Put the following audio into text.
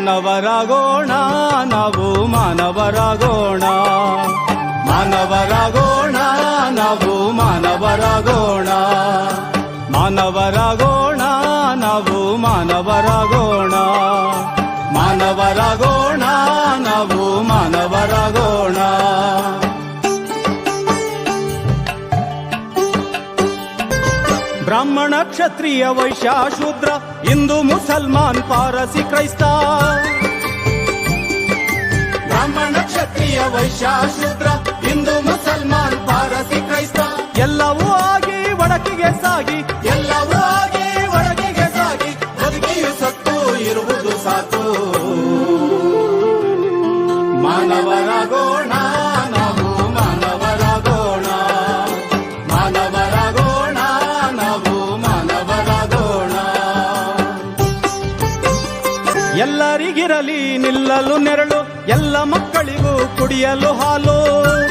ಮಾನವರಾಗೋಣ ನಾವು ಮಾನವರಾಗೋಣ. ಮಾನವರಾಗೋಣ ನಾವು ಮಾನವರಾಗೋಣ. ಮಾನವರಾಗೋಣ ನಾವು ಮಾನವರಾಗೋಣ. ಮಾನವರಾಗೋಣ ನಾವು ಬ್ರಾಹ್ಮಣ ಕ್ಷತ್ರಿಯ ವೈಶ್ಯ ಶೂದ್ರ ಹಿಂದೂ ಮುಸಲ್ಮಾನ್ ಪಾರಸಿ ಕ್ರೈಸ್ತ. ಬ್ರಾಹ್ಮಣ ಕ್ಷತ್ರಿಯ ವೈಶ್ಯ ಶೂದ್ರ ಹಿಂದೂ ಮುಸಲ್ಮಾನ್ ಪಾರಸಿ ಕ್ರೈಸ್ತ. ಎಲ್ಲವೂ ಆಗಿ ಒಡಕಿಗೆ ಸಾಗಿ, ಎಲ್ಲವೂ ಆಗಿ ಒಡಕಿಗೆ ಸಾಗಿ, ಬದುಕಿಯು ಸತ್ತು, ಇರುವುದು ಸಾಕು. ಮಾನವರಾಗೋಣ ನಾವು ಎಲ್ಲರಿಗಿರಲಿ ನಿಲ್ಲಲು ನೆರಳು ಎಲ್ಲ ಮಕ್ಕಳಿಗೂ ಕುಡಿಯಲು ಹಾಲು.